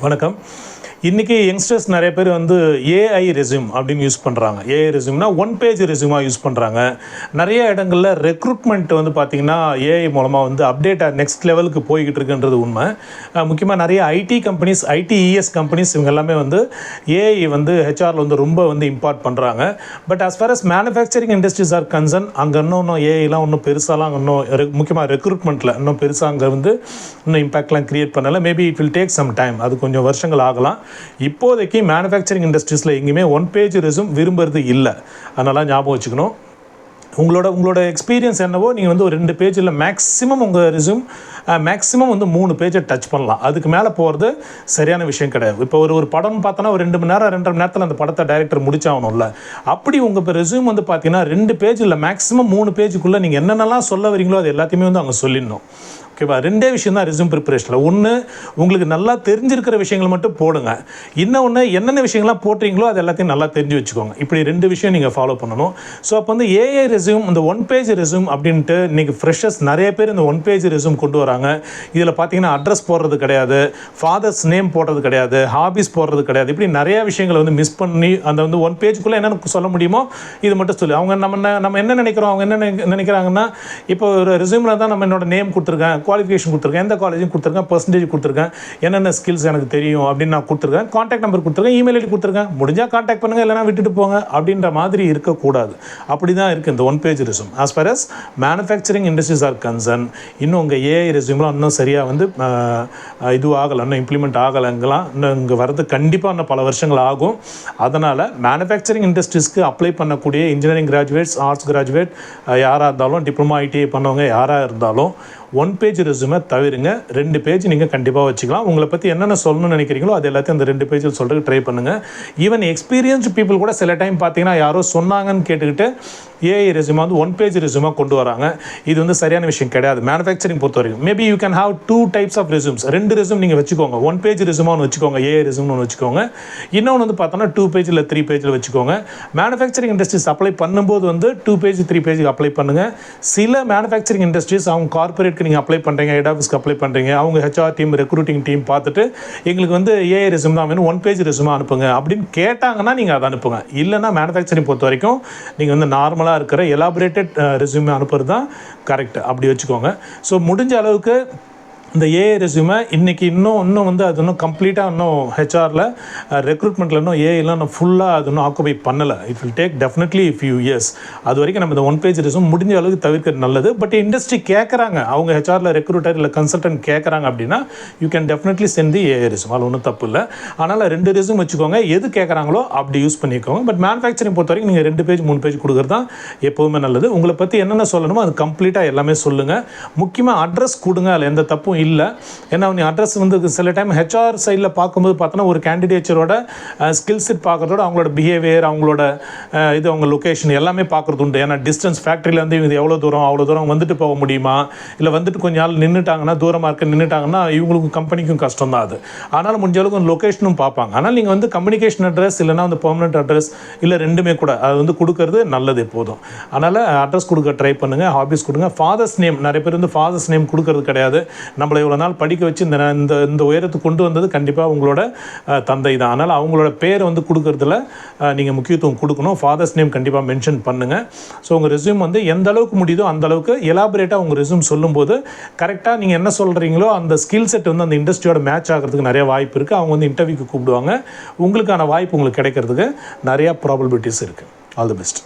வணக்கம். இன்றைக்கி யங்ஸ்டர்ஸ் நிறைய பேர் வந்து ஏஐ ரெஸ்யூம் அப்படின்னு யூஸ் பண்ணுறாங்க ஏஐ ரெசியூம்னா ஒன் பேஜ் ரெசியூமாக யூஸ் பண்ணுறாங்க நிறைய இடங்களில் ரெக்ரூட்மெண்ட் வந்து பார்த்திங்கன்னா ஏஐ மூலமாக வந்து அப்டேட் நெக்ஸ்ட் லெவலுக்கு போய்கிட்டு இருக்குன்றது உண்மை. முக்கியமாக நிறைய ஐடி கம்பெனிஸ் ஐடிஇஎஸ் கம்பெனிஸ் இவங்க எல்லாமே வந்து ஏஐ வந்து ஹெச்ஆரில் வந்து ரொம்ப வந்து இம்பார்ட் பண்ணுறாங்க but as far as manufacturing industries are concern அங்கே இன்னும் இன்னும் ஏஐலாம் இன்னும் பெருசாலாம் இன்னும் முக்கியமாக ரெக்ரூட்மெண்ட்டில் இன்னும் பெருசாக அங்கே வந்து இன்னும் இம்பாக்ட்லாம் க்ரியேட் பண்ணலை. Maybe it will take some time அது கொஞ்சம் வருஷங்கள் ஆகலாம். இப்போதைக்கு மேனுஃபேக்சரிங் இண்டஸ்ட்ரீஸில் எங்கேயுமே ஒன் பேஜ் ரெசும் விரும்புறது இல்லை. அதனால் ஞாபகம் வச்சுக்கணும். உங்களோட உங்களோட எக்ஸ்பீரியன்ஸ் என்னவோ நீங்கள் வந்து ஒரு ரெண்டு பேஜில் மேக்ஸிமம் உங்கள் ரெஸ்யூம் மேக்ஸிமம் வந்து மூணு பேஜை டச் பண்ணலாம். அதுக்கு மேலே போகிறது சரியான விஷயம் கிடையாது. இப்போ ஒரு ஒரு படம்னு பார்த்தோன்னா ஒரு ரெண்டு மணி நேரம் ரெண்டரை மணி நேரத்தில் அந்த படத்தை டைரக்டர் முடிச்சாகணும்ல. அப்படி உங்கள் இப்போ ரெஸ்யூம் வந்து பார்த்தீங்கன்னா ரெண்டு பேஜ் இல்லை மேக்ஸிமம் மூணு பேஜுக்குள்ளே நீங்கள் என்னென்னலாம் சொல்ல வரீங்களோ அது எல்லாத்தையுமே வந்து அவங்க சொல்லிடணும். ஓகேவா ரெண்டே விஷயம் தான் ரெஸ்யூம் ப்ரிப்பரேஷனில் ஒன்று உங்களுக்கு நல்லா தெரிஞ்சிருக்கிற விஷயங்கள் மட்டும் போடுங்க. இன்னொன்று என்னென்ன விஷயங்கள்லாம் போடுறீங்களோ அது எல்லாத்தையும் நல்லா தெரிஞ்சு வச்சுக்கோங்க. இப்படி ரெண்டு விஷயம் நீங்கள் ஃபாலோ பண்ணணும். ஸோ அப்போ வந்து ஏஐ ரெஸ்யூம் இந்த ஒன் பேஜ் ரெசியூம் அப்படின்ட்டு இன்றைக்கி ஃப்ரெஷர்ஸ் நிறைய பேர் இந்த ஒன் பேஜ் ரெசியூம் கொண்டு வராங்க. இதில் பார்த்தீங்கன்னா அட்ரஸ் போடுறது கிடையாது ஃபாதர்ஸ் நேம் போடுறது கிடையாது ஹாபிஸ் போடுறது கிடையாது. இப்படி நிறைய விஷயங்களை வந்து மிஸ் பண்ணி அந்த வந்து ஒன் பேஜுக்குள்ளே என்னென்ன சொல்ல முடியுமோ இது மட்டும் சொல்லி. அவங்க நம்ம என்ன- நம்ம என்ன நினைக்கிறோம் அவங்க என்ன நினை- நினைக்கிறாங்கன்னா இப்போ ஒரு ரெஸ்யூமில் தான் நம்ம என்னோட நேம் கொடுத்துருக்கேன் குவாலிஃபிகேஷன் கொடுத்துருக்கேன் எந்த காலேஜும் கொடுத்துருக்கேன் பர்சன்டேஜ் கொடுத்துருக்கேன் என்னென்ன ஸ்கில்ஸ் எனக்கு தெரியும் அப்படின்னு நான் கொடுத்துருக்கேன் காண்டாக்ட் நம்பர் கொடுத்துருக்கேன் இமெயில் ஐடி கொடுத்துருக்கேன். முடிஞ்சால் காண்டாக்ட் பண்ணுங்கள் இல்லைனா விட்டுட்டு போங்க அப்படின்ற மாதிரி இருக்கக்கூடாது. அப்படி தான் இருக்குது இந்த one page resume as far as manufacturing industries are concern இன்னும் உங்கள் ஏஐ ரெஸ்யூம்லாம் இன்னும் சரியாக வந்து இதுவும் இது ஆகலை இன்னும் இம்ப்ளிமெண்ட் ஆகலைங்களாம் இன்னும் இங்கே வரது கண்டிப்பாக இன்னும் பல வருஷங்கள் ஆகும். அதனால் மேனுஃபேக்சரிங் இண்டஸ்ட்ரீஸ்க்கு அப்ளை பண்ணக்கூடிய இன்ஜினியரிங் கிராஜுவேட்ஸ் ஆர்ட்ஸ் கிராஜுவேட் யாராக இருந்தாலும் டிப்ளமா ஐடிஐ பண்ணவங்க யாராக இருந்தாலும் ஒன் பேஜ் ரெஸ்யூமை தவிருங்க. ரெண்டு பேஜ் நீங்கள் கண்டிப்பாக வச்சுக்கலாம். உங்களை பற்றி என்னென்ன சொல்லணும்னு நினைக்கிறீங்களோ அது எல்லாத்தையும் அந்த ரெண்டு பேஜில் சொல்கிறதுக்கு ட்ரை பண்ணுங்கள் ஈவன் எக்ஸ்பீரியன்ஸ்டு பீப்புள் கூட சில டைம் பார்த்தீங்கன்னா யாரோ சொன்னாங்கன்னு கேட்டுக்கிட்டு ஏஐ ரெஸ்யூமா வந்து ஒன் பேஜ் ரெஸ்யூமா கொண்டு வராங்க. இது வந்து சரியான விஷயம் கிடையாது. மேனுஃபேக்சரிங் பொறுத்த வரைக்கும் maybe you can have two types of resumes ரெண்டு ரெஸ்யூம் நீங்கள் வச்சுக்கோங்க. ஒன் பேஜ் ரெஸ்யூமா ஒன்று வச்சுக்கோங்க. ஏஐ ரெஸ்யூம்னு ஒன்று வச்சுக்கோங்க. இன்னொன்று வந்து பார்த்தோன்னா டூ பேஜில் த்ரீ பேஜில் வச்சுக்கோங்க. மேனுஃபேக்சரிங் இண்டஸ்ட்ரீஸ் அப்ளை பண்ணும்போது வந்து டூ பேஜ் த்ரீ பேஜுக்கு அப்ளை பண்ணுங்கள் சில மேனுஃபேக்சரிங் இண்டஸ்ட்ரீஸ் அவங்க நீங்கள் அப்ளை பண்ணுறீங்க ஹெட் ஆஃபீஸ்க்கு அப்ளை பண்ணுறீங்க அவங்க ஹெச்ஆர் டீம் ரெக்ரூட்டிங் டீம் பார்த்துட்டு எங்களுக்கு வந்து ஏஐ ரெஸ்யூம் தான் வேணும் ஒன் பேஜ் ரெஸ்யூமா அனுப்புங்க அப்படின்னு கேட்டாங்கன்னா நீங்கள் அதை அனுப்புங்க. இல்லைன்னா மேனுஃபேக்சரிங் பொறுத்த வரைக்கும் நீங்கள் வந்து நார்மலாக இருக்கிற எலாபரேட்டட் ரெசியூமே அனுப்புறது தான் கரெக்ட் அப்படி வச்சுக்கோங்க. ஸோ முடிஞ்ச அளவுக்கு இந்த ஏஐ ரெஸ்யூமை இன்றைக்கி இன்னும் இன்னும் வந்து அது இன்னும் கம்ப்ளீட்டாக இன்னும் ஹெச்ஆரில் ரெக்ரூட்மெண்ட்டில் இன்னும் ஏஐலாம் இன்னும் ஃபுல்லாக அது இன்னும் ஆக்குபை பண்ணலை. It will take definitely few years அது வரைக்கும் நம்ம இந்த ஒன் பேஜ் ரெசியூம் முடிஞ்ச அளவுக்கு தவிர்க்கிறது நல்லது. பட் இண்டஸ்ட்ரி கேட்குறாங்க அவங்க ஹெச்ஆரில் ரெக்ரூட்டர் இல்லை கன்சல்டன்ட் கேட்குறாங்க அப்படின்னா you can definitely send the AI resume அதில் ஒன்றும் தப்பு இல்லை. அதனால் ரெண்டு ரெசியூம் வச்சுக்கோங்க. எது கேட்குறாங்களோ அப்படி யூஸ் பண்ணிக்கோங்க. பட் மேனுஃபேக்சரிங் பொறுத்த வரைக்கும் நீங்கள் ரெண்டு பேஜ் மூணு பேஜ் கொடுக்குறது தான் எப்போவுமே நல்லது. உங்களை பற்றி என்னென்ன சொல்லணுமோ அது கம்ப்ளீட்டாக எல்லாமே சொல்லுங்கள் முக்கியமாக அட்ரஸ் கொடுங்க. அதில் எந்த தப்பும் இல்லை. ஏன்னா நீ அட்ரஸ் வந்து சில டைம் ஹெச்ஆர் சைடில் பார்க்கும்போது பார்த்தோன்னா ஒரு கேண்டிடேச்சரோட ஸ்கில் செட் பார்க்குறதோட அவங்களோட பிஹேவியர் அவங்களோட இது அவங்க லொக்கேஷன் எல்லாமே பார்க்குறது உண்டு. ஏன்னா டிஸ்டன்ஸ் ஃபேக்ட்ரியிலேருந்து இது எவ்வளோ தூரம் அவ்வளோ தூரம் வந்துட்டு போக முடியுமா? இல்லை வந்துட்டு கொஞ்ச நாள் நின்றுட்டாங்கன்னா தூரமாக இருக்க நின்றுட்டாங்கன்னா இவங்களுக்கும் கம்பெனிக்கும் கஷ்டம் தான் அது. ஆனால் முடிஞ்ச அளவுக்கு லொக்கேஷனும் பார்ப்பாங்க. ஆனால் நீங்கள் வந்து கம்யூனிகேஷன் அட்ரஸ் இல்லைன்னா வந்து பெர்மனெண்ட் அட்ரஸ் இல்லை ரெண்டுமே கூட அது வந்து கொடுக்கறது நல்லது எப்போதும் அதனால் அட்ரஸ் கொடுக்க ட்ரை பண்ணுங்கள் ஹாபிஸ் கொடுங்க. ஃபாதர்ஸ் நேம் நிறைய பேர் வந்து ஃபாதர்ஸ் நேம் கொடுக்கறது கிடையாது. நம்மளை இவ்வளோ நாள் படிக்க வச்சு இந்த இந்த இந்த உயரத்துக்கு கொண்டு வந்தது கண்டிப்பாக உங்களோட தந்தை தான் அதனால் அவங்களோட பேரை வந்து கொடுக்குறதுல நீங்கள் முக்கியத்துவம் கொடுக்கணும். ஃபாதர்ஸ் நேம் கண்டிப்பாக மென்ஷன் பண்ணுங்கள் ஸோ உங்கள் ரெஸ்யூம் வந்து எந்த அளவுக்கு முடியுதோ அந்த அளவுக்கு எலாபரேட்டாக உங்கள் ரெஸ்யூம் சொல்லும்போது கரெக்டாக நீங்கள் என்ன சொல்கிறீங்களோ அந்த ஸ்கில் செட் வந்து அந்த இண்டஸ்ட்ரியோட மேட்ச் ஆகிறதுக்கு நிறைய வாய்ப்பு இருக்குது அவங்க வந்து இன்டர்வியூக்கு கூப்பிடுவாங்க. உங்களுக்கான வாய்ப்பு உங்களுக்கு கிடைக்கிறதுக்கு நிறையா ப்ராபபிலிட்டிஸ் இருக்குது ஆல் தி பெஸ்ட்